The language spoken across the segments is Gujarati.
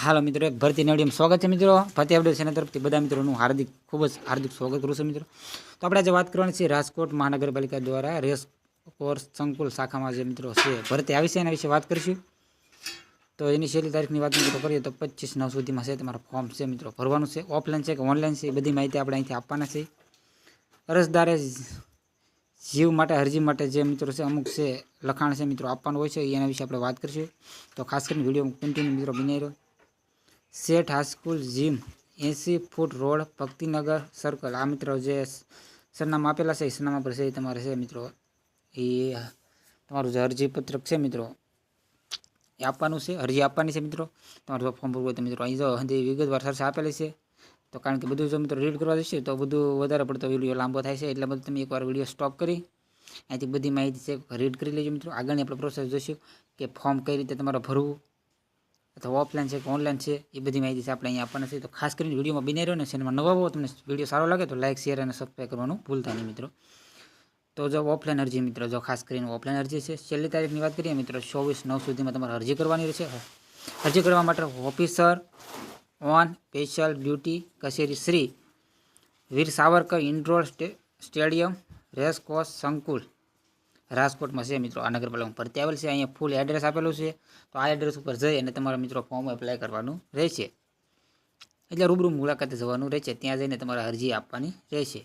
હાલો મિત્રો, એક ભરતી નવડીમાં સ્વાગત છે મિત્રો. ભરતી અપડેટ ચેનલ તરફથી બધા મિત્રોનું હાર્દિક, ખૂબ જ હાર્દિક સ્વાગત કરું છું મિત્રો. તો આપણે આજે વાત કરવાની છે રાજકોટ મહાનગરપાલિકા દ્વારા રેસ કોર્સ સંકુલ શાખામાં જે મિત્રો છે, ભરતી આવી છે એના વિશે વાત કરીશું. તો એની છેલ્લી તારીખની વાત મિત્રો કરીએ તો પચીસ નવ સુધીમાં છે તમારા ફોર્મ છે મિત્રો ભરવાનું છે. ઓફલાઈન છે કે ઓનલાઈન છે બધી માહિતી આપણે અહીંથી આપવાના છે. અરજદારે જીવ માટે, અરજી માટે જે મિત્રો છે અમુક છે લખાણ છે મિત્રો આપવાનું હોય છે, એના વિશે આપણે વાત કરીશું. તો ખાસ કરીને વીડિયો કન્ટિન્યુ મિત્રો બનાવી રહ્યો. શેઠ હાઈસ્કૂલ જીમ એંસી ફૂટ રોડ, ભક્તિનગર સર્કલ આ મિત્રો જે સરનામા આપેલા છે, એ સરનામા પર છે, એ તમારે છે મિત્રો. એ, તમારું જે અરજીપત્રક છે મિત્રો, એ આપવાનું છે, અરજી આપવાની છે મિત્રો. તમારું જો ફોર્મ ભરવું હોય તો મિત્રો અહીં જો હજી વિગતવાર સરસ આપેલી છે. તો કારણ કે બધું જો મિત્રો રીડ કરવા જશે, તો બધું વધારે પડતો વીડિયો લાંબો થાય છે, એટલે બધું તમે એકવાર વીડિયો સ્ટોપ કરી, અહીંથી બધી માહિતી છે રીડ કરી લેજો મિત્રો. આગળની આપણે પ્રોસેસ જોઈશું કે ફોર્મ કઈ રીતે તમારે ભરવું અથવા ઓફલાઈન છે કે ઓનલાઈન છે, એ બધી માહિતી છે આપણે અહીંયા આપણને છે. તો ખાસ કરીને વિડીયોમાં બિના રહ્યો ને, ચેનલમાં નવા હો, તમને વીડિયો સારો લાગે તો લાઇક શેર અને સબસ્ક્રાઈબ કરવાનું ભૂલતા નહીં મિત્રો. તો જો ઓફલાઈન અરજી મિત્રો, જો ખાસ કરીને ઓફલાઈન અરજી છે, છેલ્લી તારીખની વાત કરીએ મિત્રો, ચોવીસ નવ સુધીમાં તમારે અરજી કરવાની રહેશે. અરજી કરવા માટે ઓફિસર ઓન સ્પેશિયલ ડ્યુટી કચેરી શ્રી, વીર સાવરકર ઇન્ડોર સ્ટે- સ્ટેડિયમ રેસ કોર્સ સંકુલ. રાજકોટમાં છે મિત્રો, આ નગરપાલિકામાં ભરતી આવેલ છે. અહીંયા ફૂલ એડ્રેસ આપેલું છે. તો આ એડ્રેસ ઉપર જઈ અને તમારા મિત્રો ફોર્મ એપ્લાય કરવાનું રહેશે. એટલે રૂબરૂ મુલાકાતે જવાનું રહેશે. ત્યાં જઈને તમારે અરજી આપવાની રહેશે.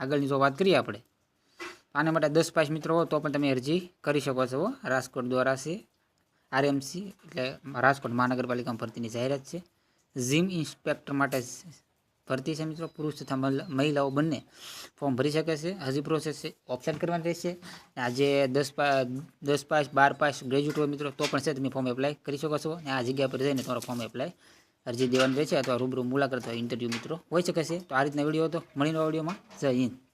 આગળની જો વાત કરીએ આપણે આના માટે દસ પાંચ મિત્રો હો, તો પણ તમે અરજી કરી શકો છો રાજકોટ દ્વારા છે, આરએમસી એટલે રાજકોટ મહાનગરપાલિકામાં ભરતીની જાહેરાત છે. જીમ ઇન્સ્પેક્ટર માટે ભરતી છે મિત્રો, પુરુષ તથા મહિલાઓ બંને. ફોર્મ ભરી શકે છે. હજી પ્રોસેસ છે. ઓપ્શન કરવાની રહેશે. આજે દસ દસ પાસ, બાર પાસ ગ્રેજ્યુએટ હોય મિત્રો, તો પણ છે, તમે ફોર્મ એપ્લાય કરી શકો છો. અને આ જગ્યા પર જઈને તમારો ફોર્મ એપ્લાય અરજી દેવાની રહેશે અથવા રૂબરૂ મુલાકાત અથવા ઇન્ટરવ્યૂ મિત્રો, હોઈ શકે છે. તો આ રીતના વીડિયો હતો. મળીને વિડીયોમાં જય હિન્દ.